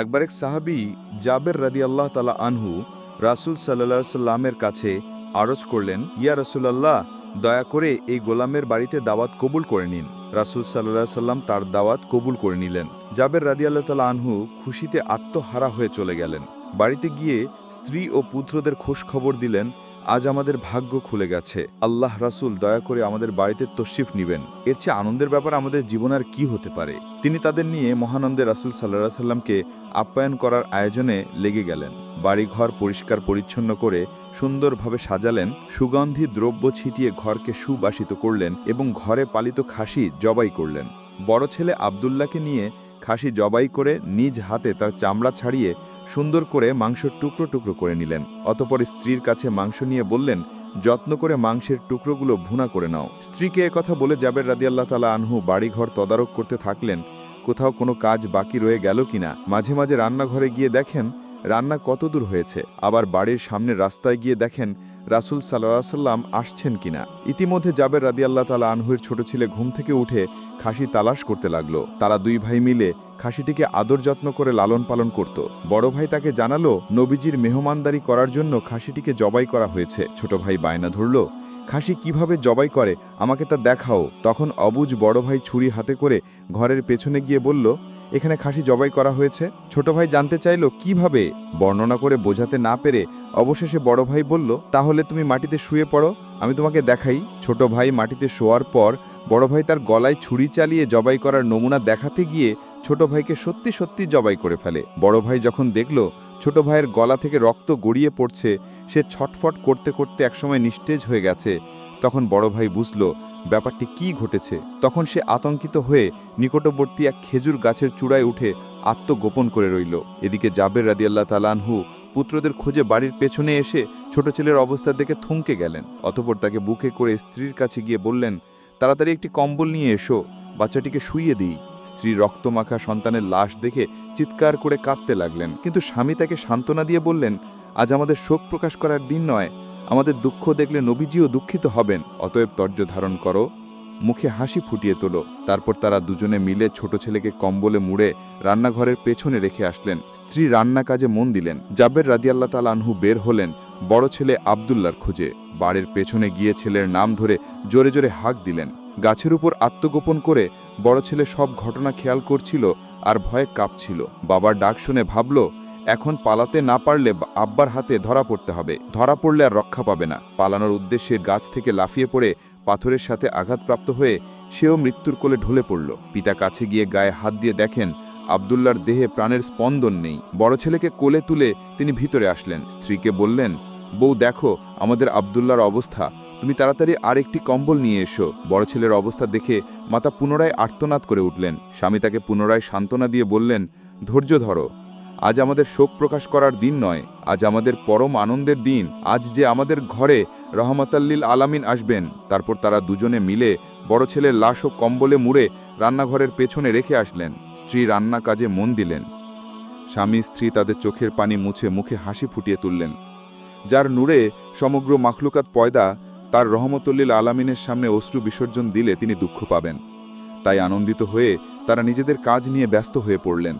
একবার এক সাহাবি জাবের রাদি আল্লাহ তালা আনহু রাসুল সাল্লা সাল্লামের কাছে আরজ করলেন, ইয়া রসুলাল্লাহ, দয়া করে এই গোলামের বাড়িতে দাওয়াত কবুল করে নিন। রাসুল সাল্লাহ সাল্লাম তার দাওয়াত কবুল করে নিলেন। জাবের রাদি আল্লাহ তালা আনহু খুশিতে আত্মহারা হয়ে চলে গেলেন। বাড়িতে গিয়ে স্ত্রী ও পুত্রদের খোঁজ খবর দিলেন আজ আমাদের ভাগ্য খুলে গেছে। আল্লাহ রাসুল, দয়া করে আমাদের বাড়িতে তশরিফ নিবেন। এর চেয়ে আনন্দের ব্যাপার আমাদের জীবন আর কি হতে পারে? তিনি তাদের নিয়ে মহানন্দে রাসুল সাল্লাহ সাল্লামকে আপ্যায়ন করার আয়োজনে লেগে গেলেন। বাড়িঘর পরিষ্কার পরিচ্ছন্ন করে সুন্দরভাবে সাজালেন, সুগন্ধি দ্রব্য ছিটিয়ে ঘরকে সুবাসিত করলেন এবং ঘরে পালিত খাসি জবাই করলেন। বড় ছেলে আবদুল্লাহকে নিয়ে খাসি জবাই করে নিজ হাতে তার চামড়া ছাড়িয়ে সুন্দর করে মাংস টুকরো টুকরো করে নিলেন। অতপর স্ত্রীর কাছে মাংস নিয়ে বললেন, যত্ন করে মাংসের টুকরোগুলো ভুনা করে নাও। স্ত্রীকে কথা বলে জাবের রাদিয়াল্লাহ তালা আনহু বাড়িঘর তদারক করতে থাকলেন। কোথাও কোনো কাজ বাকি রয়ে গেল কিনা? মাঝে মাঝে রান্নাঘরে গিয়ে দেখেন, রান্না কতদূর হয়েছে। আবার বাড়ির সামনে রাস্তায় গিয়ে দেখেন রাসুল সাল্লা সাল্লাম আসছেন কিনা? ইতিমধ্যে জাবের রাদিয়াল্লাহ তালা আনহুয়ের ছোট ছেলে ঘুম থেকে উঠে খাসি তালাশ করতে লাগল। তারা দুই ভাই মিলে খাসিটিকে আদর যত্ন করে লালন পালন করত। বড় ভাই তাকে জানালো, নবীজির মেহমানদারি করার জন্য খাসিটিকে জবাই করা হয়েছে। ছোট ভাই বায়না ধরল খাসি কীভাবে জবাই করে, আমাকে তা দেখাও। তখন অবুজ বড় ভাই ছুরি হাতে করে ঘরের পেছনে গিয়ে বলল, এখানে খাসি জবাই করা হয়েছে। ছোট ভাই জানতে চাইল, কীভাবে? বর্ণনা করে বোঝাতে না পেরে অবশেষে বড় ভাই বলল, তাহলে তুমি মাটিতে শুয়ে পড়ো, আমি তোমাকে দেখাই। ছোট ভাই মাটিতে শোয়ার পর বড় ভাই তার গলায় ছুরি চালিয়ে জবাই করার নমুনা দেখাতে গিয়ে ছোট ভাইকে সত্যি সত্যি জবাই করে ফেলে। বড় ভাই যখন দেখল ছোট ভাইয়ের গলা থেকে রক্ত গড়িয়ে পড়ছে, সে ছটফট করতে করতে একসময় নিস্তেজ হয়ে গেছে। তখন বড় ভাই বুঝল, ব্যাপারটি কি ঘটেছে? তখন সে আতঙ্কিত হয়ে নিকটবর্তী এক খেজুর গাছের চূড়ায় উঠে আত্মগোপন করে রইল। এদিকে জাবের রাদিয়াল্লাহ তালানহু পুত্রদের খোঁজে বাড়ির পেছনে এসে ছোট ছেলের অবস্থা দেখে থমকে গেলেন। অতপর তাকে বুকে করে স্ত্রীর কাছে গিয়ে বললেন তাড়াতাড়ি একটি কম্বল নিয়ে এসো। বাচ্চাটিকে শুইয়ে দিই। স্ত্রী রক্তমাখা সন্তানের লাশ দেখে চিৎকার করে কাঁদতে লাগলেন। কিন্তু স্বামী তাকে সান্ত্বনা দিয়ে বললেন, আজ আমাদের শোক প্রকাশ করার দিন নয়। আমাদের দুঃখ দেখলে নবীজিও দুঃখিত হবেন। অতএব তর্য ধারণ করো। মুখে হাসি ফুটিয়ে তোলো। তারপর তারা দুজনে মিলে ছোট ছেলেকে কম্বলে মুড়ে রান্নাঘরের পেছনে রেখে আসলেন। স্ত্রী রান্না কাজে মন দিলেন। জাবের রাদিয়াল্লাহ তাল বের হলেন। বড় ছেলে আবদুল্লার খোঁজে। বাড়ির পেছনে গিয়ে ছেলের নাম ধরে জোরে জোরে হাঁক দিলেন। গাছের উপর আত্মগোপন করে বড় ছেলে সব ঘটনা খেয়াল করছিল আর ভয়ে কাঁপছিল। বাবার ডাক শুনে ভাবল, এখন পালাতে না পারলে আব্বার হাতে ধরা পড়তে হবে। ধরা পড়লে আর রক্ষা পাবে না। পালানোর উদ্দেশ্যে গাছ থেকে লাফিয়ে পড়ে পাথরের সাথে আঘাতপ্রাপ্ত হয়ে সেও মৃত্যুর কোলে ঢলে পড়ল। পিতা কাছে গিয়ে গায়ে হাত দিয়ে দেখেন, আবদুল্লার দেহে প্রাণের স্পন্দন নেই। বড় ছেলেকে কোলে তুলে তিনি ভিতরে আসলেন। স্ত্রীকে বললেন বউ, দেখো, আমাদের আবদুল্লার অবস্থা। তুমি তাড়াতাড়ি আর একটি কম্বল নিয়ে এসো। বড় ছেলের অবস্থা দেখে মাতা পুনরায় আর্তনাদ করে উঠলেন। স্বামী তাকে পুনরায় সান্ত্বনা দিয়ে বললেন, ধৈর্য ধরো। আজ আমাদের শোক প্রকাশ করার দিন নয়। আজ আমাদের পরম আনন্দের দিন। আজ যে আমাদের ঘরে রহমতাল্লিল আলামিন আসবেন। তারপর তারা দুজনে মিলে বড় ছেলের লাশ ও কম্বলে মুড়ে রান্নাঘরের পেছনে রেখে আসলেন। স্ত্রী রান্না কাজে মন দিলেন। স্বামী স্ত্রী তাদের চোখের পানি মুছে মুখে হাসি ফুটিয়ে তুললেন। যার নূরে সমগ্র মাখলুকাত পয়দা তার রহমতুল্লিল আলামিনের সামনে অশ্রু বিসর্জন দিলে তিনি দুঃখ পাবেন। তাই আনন্দিত হয়ে তারা নিজেদের কাজ নিয়ে ব্যস্ত হয়ে পড়লেন।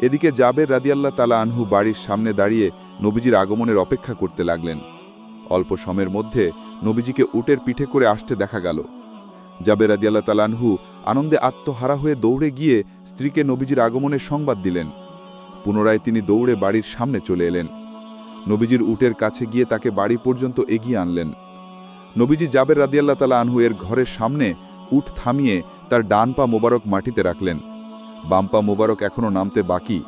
এদিকে জাবের রাদিয়াল্লাহ তালা আনহু বাড়ির সামনে দাঁড়িয়ে নবীজির আগমনের অপেক্ষা করতে লাগলেন। অল্প সময়ের মধ্যে নবীজিকে উটের পিঠে করে আসতে দেখা গেল। জাবের তালা আনহু আনন্দে আত্মহারা হয়ে দৌড়ে গিয়ে স্ত্রীকে নবীজির আগমনের সংবাদ দিলেন। পুনরায় তিনি দৌড়ে বাড়ির সামনে চলে এলেন। নবীজির উটের কাছে গিয়ে তাকে বাড়ি পর্যন্ত এগিয়ে আনলেন। নবীজি জাবের রাদিয়াল্লাহ তালা আনহু এর ঘরের সামনে উট থামিয়ে তার ডান পা মোবারক মাটিতে রাখলেন। বাম্পা মোবারক এখনও নামতে বাকি।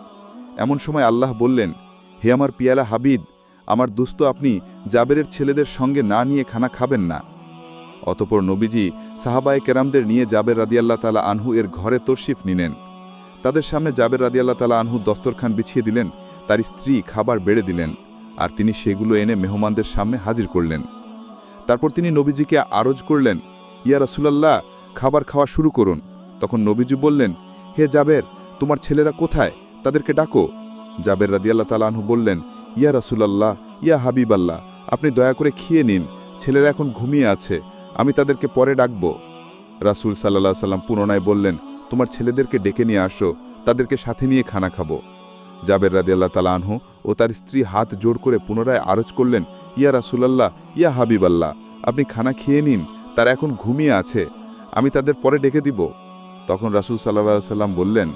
এমন সময় আল্লাহ বললেন, হে আমার পিয়ালা হাবিদ আমার দুস্থ আপনি জাবেরের ছেলেদের সঙ্গে না নিয়ে খানা খাবেন না। অতপর নবীজি সাহাবায়ে কেরামদের নিয়ে জাবের রাদিয়াল্লাহ তালা আনহু এর ঘরে তরশিফ নিলেন। তাদের সামনে জাবের রাদিয়াল্লাহ তালা আনহু দস্তরখান বিছিয়ে দিলেন, তার স্ত্রী খাবার বেড়ে দিলেন। আর তিনি সেগুলো এনে মেহমানদের সামনে হাজির করলেন। তারপর তিনি নবীজিকে আরজ করলেন, ইয়া রাসুলাল্লাহ, খাবার খাওয়া শুরু করুন। তখন নবীজি বললেন, হে জাবের, তোমার ছেলেরা কোথায়? তাদেরকে ডাকো। জাবের রাদিয়াল্লাহ তালাহু বললেন, ইয়া রাসুলাল্লাহ, ইয়া হাবিব আল্লাহ আপনি দয়া করে খেয়ে নিন, ছেলেরা এখন ঘুমিয়ে আছে, আমি তাদেরকে পরে ডাকব। রাসুল সাল্লাহ সাল্লাম পুনরায় বললেন, তোমার ছেলেদেরকে ডেকে নিয়ে আসো, তাদেরকে সাথে নিয়ে খানা খাব। জাবের রাদি আল্লাহ তালা আনহু ও তার স্ত্রী হাত জোড় করে পুনরায় আরজ করলেন, ইয়া রাসুলাল্লাহ, ইয়া হাবিবাল্লাহ, আপনি খানা খেয়ে নিন, তারা এখন ঘুমিয়ে আছে, আমি তাদের পরে ডেকে দিব। তখন রাসুল সাল্লাহ সাল্লাম বললেন,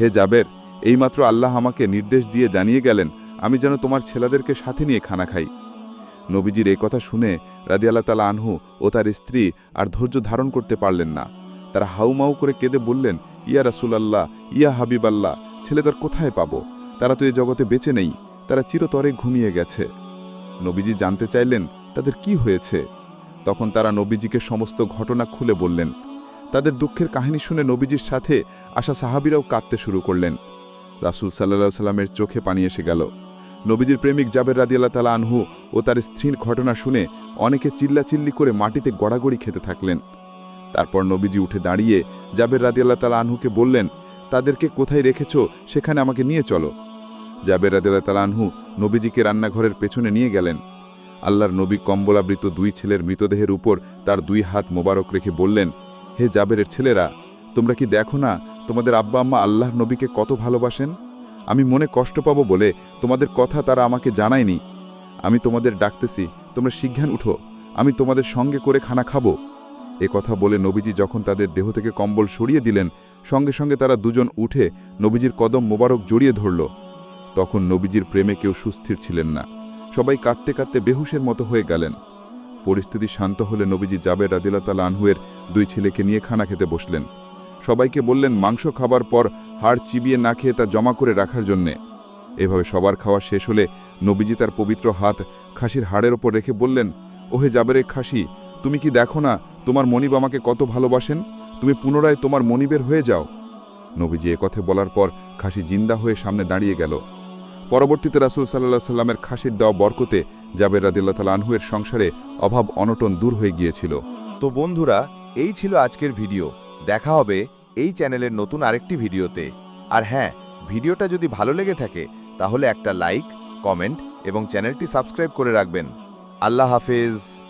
হে জাবের, এইমাত্র আল্লাহ আমাকে নির্দেশ দিয়ে জানিয়ে গেলেন, আমি যেন তোমার ছেলেদেরকে সাথে নিয়ে খানা খাই। নবীজির এই কথা শুনে রাদি আল্লাহ তালা আনহু ও তার স্ত্রী আর ধৈর্য ধারণ করতে পারলেন না। তারা হাউমাউ করে কেঁদে বললেন, ইয়া রাসুলাল্লাহ, ইয়া হাবিব আল্লাহ ছেলেদের কোথায় পাবো? তারা তো এই জগতে বেঁচে নেই, তারা চিরতরে ঘুমিয়ে গেছে। নবীজি জানতে চাইলেন, তাদের কি হয়েছে? তখন তারা নবীজিকে সমস্ত ঘটনা খুলে বললেন। তাদের দুঃখের কাহিনী শুনে নবীজির সাথে আসা সাহাবিরাও কাঁদতে শুরু করলেন। রাসুল সাল্লাহ সাল্লামের চোখে পানি এসে গেল। নবীজির প্রেমিক জাবের রাদিয়াল্লাহ তালা আনহু ও তার স্ত্রীর ঘটনা শুনে অনেকে চিল্লাচিল্লি করে মাটিতে গড়াগড়ি খেতে থাকলেন। তারপর নবীজি উঠে দাঁড়িয়ে জাবের রাদিয়াল্লাহ তালা আনহুকে বললেন তাদেরকে কোথায় রেখেছ, সেখানে আমাকে নিয়ে চলো। জাবের রাদিয়াল্লাহ তালা আনহু নবীজিকে রান্নাঘরের পেছনে নিয়ে গেলেন। আল্লাহর নবী কম্বলাবৃত দুই ছেলের মৃতদেহের উপর তার দুই হাত মোবারক রেখে বললেন, হে জাবেরের ছেলেরা, তোমরা কি দেখো না তোমাদের আব্বা আম্মা আল্লাহর নবীকে কত ভালোবাসেন? আমি মনে কষ্ট পাবো বলে তোমাদের কথা তারা আমাকে জানায়নি। আমি তোমাদের ডাকতেছি, তোমরা শিজ্ঞান উঠো, আমি তোমাদের সঙ্গে করে খানা খাব। এ কথা বলে নবীজি যখন তাদের দেহ থেকে কম্বল সরিয়ে দিলেন সঙ্গে সঙ্গে তারা দুজন উঠে নবীজির কদম মোবারক জড়িয়ে ধরল। তখন নবীজির প্রেমে কেউ সুস্থির ছিলেন না। সবাই কাঁদতে কাঁদতে বেহুশের মতো হয়ে গেলেন। পরিস্থিতি শান্ত হলে নবীজি জাবের রাদিল্লাতাল আনহুয়ের দুই ছেলেকে নিয়ে খানা খেতে বসলেন। সবাইকে বললেন, মাংস খাবার পর হাড় চিবিয়ে না খেয়ে তা জমা করে রাখার জন্যে। এভাবে সবার খাওয়া শেষ হলে নবীজি তার পবিত্র হাত খাসির হাড়ের ওপর রেখে বললেন, ওহে জাবেরের খাসি, তুমি কি দেখো না তোমার মনিব আমাকে কত ভালোবাসেন? তুমি পুনরায় তোমার মনিবের হয়ে যাও। নবীজি কথা বলার পর খাসি জিন্দা হয়ে সামনে দাঁড়িয়ে গেল। পরবর্তীতে রাসুল সাল্লাহ সাল্লামের খাসির দেওয়া বরকতে জাবের রাদিল্লা তাল আনহুয়ের সংসারে অভাব অনটন দূর হয়ে গিয়েছিল। তো বন্ধুরা, এই ছিল আজকের ভিডিও। দেখা হবে এই চ্যানেলের নতুন আরেকটি ভিডিওতে। আর হ্যাঁ ভিডিওটা যদি ভালো লেগে থাকে, তাহলে একটা লাইক, কমেন্ট এবং চ্যানেলটি সাবস্ক্রাইব করে রাখবেন। আল্লাহ হাফেজ।